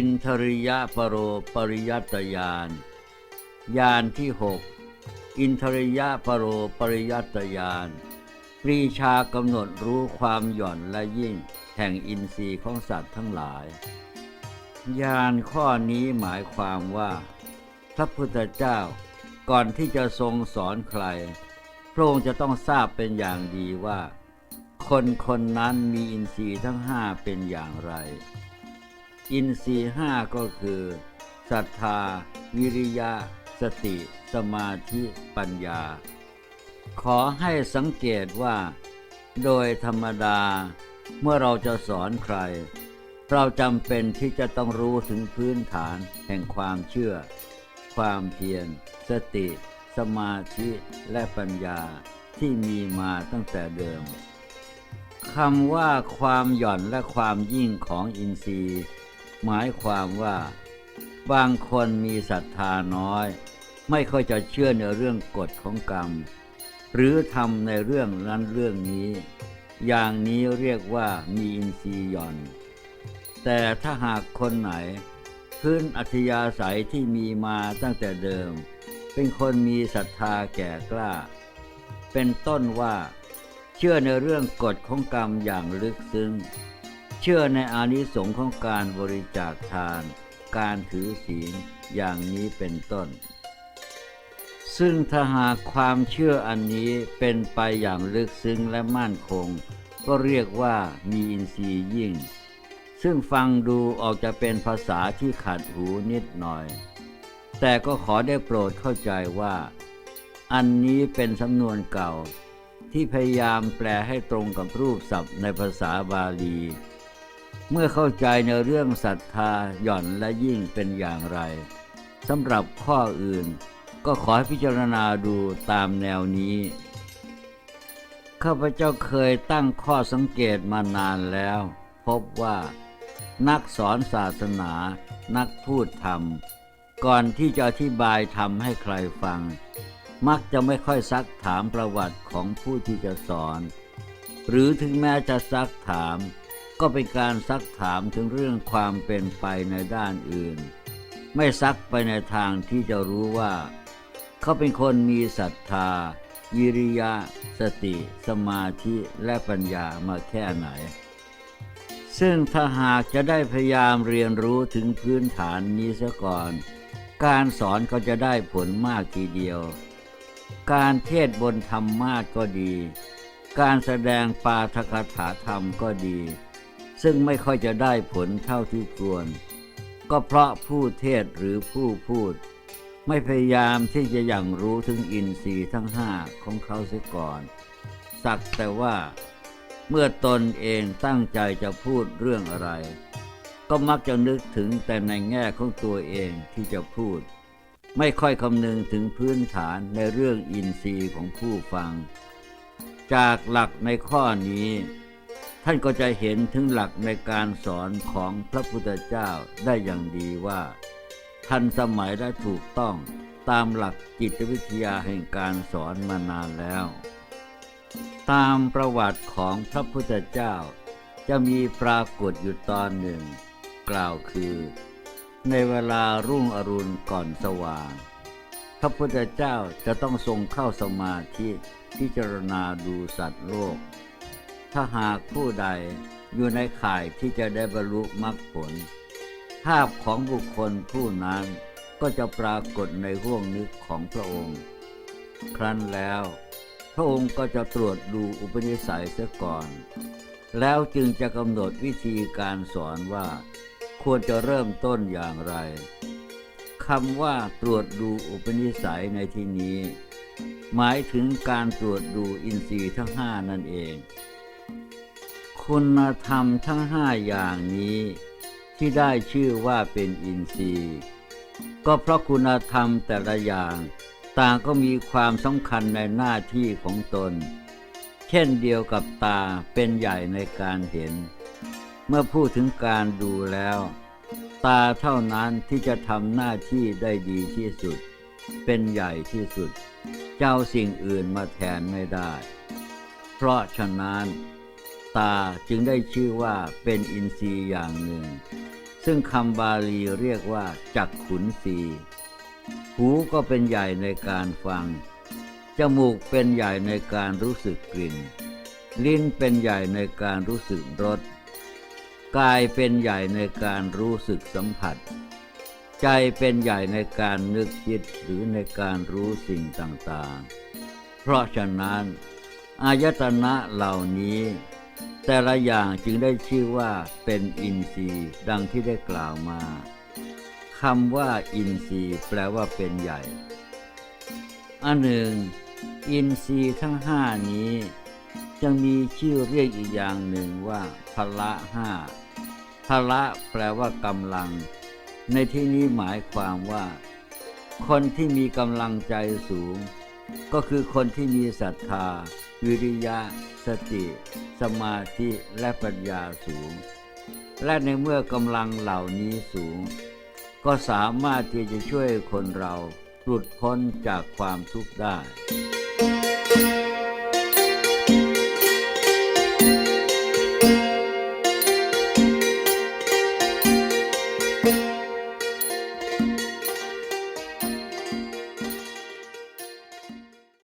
อินทริยปโรปริยัตยานยานที่หกอินทริยปโรปริยัตยานปรีชากำหนดรู้ความหย่อนและยิ่งแห่งอินทรีย์ของสัตว์ทั้งหลายยานข้อนี้หมายความว่าพระพุทธเจ้าก่อนที่จะทรงสอนใคร พระองค์จะต้องทราบเป็นอย่างดีว่า คนคนนั้นมีอินทรีย์ทั้งห้าเป็นอย่างไร อินทรีห้าก็คือศรัทธา วิริยะ สติ สมาธิปัญญา ขอให้สังเกตว่า โดยธรรมดา เมื่อเราจะสอนใคร เราจำเป็นที่จะต้องรู้ถึงพื้นฐานแห่งความเชื่อ ความเพียร สติ สมาธิและปัญญาที่มีมาตั้งแต่เดิมคำว่าความหย่อนและความยิ่งของอินทรีย์ หมายความว่า บางคนมีศรัทธาน้อย ไม่ค่อยจะเชื่อในเรื่องกฎของกรรม หรือทำในเรื่องนั้นเรื่องนี้ อย่างนี้เรียกว่ามีอินทรีย์หย่อน แต่ถ้าหากคนไหน พื้นอัธยาศัยที่มีมาตั้งแต่เดิม เป็นคนมีศรัทธาแก่กล้า เป็นต้นว่า เชื่อในเรื่องกฎของกรรมอย่างลึกซึ้ง เชื่อในอานิสงส์ของการบริจาคทาน การถือศีลอย่างนี้เป็นต้น ซึ่งถ้าหากความเชื่ออันนี้เป็นไปอย่างลึกซึ้งและมั่นคง ก็เรียกว่ามีอินทรีย์ยิ่ง ซึ่งฟังดูออกจะเป็นภาษาที่ขัดหูนิดหน่อย แต่ก็ขอได้โปรดเข้าใจว่า อันนี้เป็นสำนวนเก่าที่พยายามแปลให้ตรงกับรูปศัพท์ในภาษาบาลี เมื่อเข้าใจในเรื่องศรัทธาหย่อนและยิ่งเป็นอย่างไรสำหรับข้ออื่น ก็ขอให้พิจารณาดูตามแนวนี้ ข้าพเจ้าเคยตั้งข้อสังเกตมานานแล้ว พบว่า นักสอนศาสนา นักพูดธรรม ก่อนที่จะอธิบายธรรมให้ใครฟัง มักจะไม่ค่อยซักถามประวัติของผู้ที่จะสอน หรือถึงแม้จะซักถาม ก็เป็นการซักถามถึงเรื่องความเป็นไปในด้านอื่น ไม่ซักไปในทางที่จะรู้ว่า เขาเป็นคนมีศรัทธาวิริยะ สติ สมาธิและปัญญามาแค่ไหน ซึ่งถ้าหากจะได้พยายามเรียนรู้ถึงพื้นฐานนี้ซะก่อน การสอนก็จะได้ผลมากทีเดียว การเทศบนธรรมาสก็ดี การแสดงปาทกถาธรรมก็ดี ซึ่งไม่ค่อยจะได้ผลเท่าที่ควร ก็เพราะผู้เทศหรือผู้พูด ไม่พยายามที่จะอย่างรู้ถึงอินทรีย์ทั้งห้าของเขาเสียก่อน สักแต่ว่า เมื่อตนเองตั้งใจจะพูดเรื่องอะไร ก็มักจะนึกถึงแต่ในแง่ของตัวเองที่จะพูด ไม่ค่อยคำนึงถึงพื้นฐานในเรื่องอินทรีย์ของผู้ฟัง จากหลักในข้อนี้ ท่านก็จะเห็นถึงหลักในการสอนของพระพุทธเจ้าได้อย่างดีว่า ทันสมัยและถูกต้องตามหลักจิตวิทยาแห่งการสอนมานานแล้ว ตามประวัติของพระพุทธเจ้า จะมีปรากฏอยู่ตอนหนึ่ง กล่าวคือ ในเวลารุ่งอรุณก่อนสว่าง พระพุทธเจ้าจะต้องทรงเข้าสมาธิพิจารณาดูสัตว์โลก ถ้าหากผู้ใดอยู่ในข่ายที่จะได้บรรลุมรรคผล ภาพของบุคคลผู้นั้นก็จะปรากฏในห้วงนึกของพระองค์ ครั้นแล้ว พระองค์ก็จะตรวจดูอุปนิสัยเสียก่อน แล้วจึงจะกำหนดวิธีการสอนว่า ควรจะเริ่มต้นอย่างไรคำว่าตรวจดูอุปนิสัยในที่นี้ หมายถึงการตรวจดูอินทรีย์ทั้งห้านั่นเอง คุณธรรมทั้งห้าอย่างนี้ ที่ได้ชื่อว่าเป็นอินทรีย์ ก็เพราะคุณธรรมแต่ละอย่าง ต่างก็มีความสำคัญในหน้าที่ของตน เช่นเดียวกับตาเป็นใหญ่ในการเห็น เมื่อพูดถึงการดูแล้ว ตาเท่านั้นที่จะทำหน้าที่ได้ดีที่สุด เป็นใหญ่ที่สุด เจ้าสิ่งอื่นมาแทนไม่ได้ เพราะฉะนั้น ตาจึงได้ชื่อว่าเป็นอินทรีย์อย่างหนึ่ง ซึ่งคำบาลีเรียกว่า จักขุนสีหูก็เป็นใหญ่ในการฟัง จมูกเป็นใหญ่ในการรู้สึกกลิ่น ลิ้นเป็นใหญ่ในการรู้สึกรส กายเป็นใหญ่ในการรู้สึกสัมผัส ใจเป็นใหญ่ในการนึกคิดหรือในการรู้สิ่งต่างๆ เพราะฉะนั้นอายตนะเหล่านี้ แต่ละอย่างจึงได้ชื่อว่าเป็นอินทรีย์ดังที่ได้กล่าวมาคำว่าอินทรีย์แปลว่าเป็นใหญ่ อันหนึ่ง อินทรีย์ทั้งห้านี้จะมีชื่อเรียกอีกอย่างหนึ่งว่าพละห้าพละแปลว่ากำลัง ในที่นี้หมายความว่า คนที่มีกำลังใจสูง ก็คือคนที่มีศรัทธา วิริยะ สติ สมาธิและปัญญาสูง และในเมื่อกำลังเหล่านี้สูง ก็สามารถที่จะช่วยคนเราหลุดพ้นจากความทุกข์ได้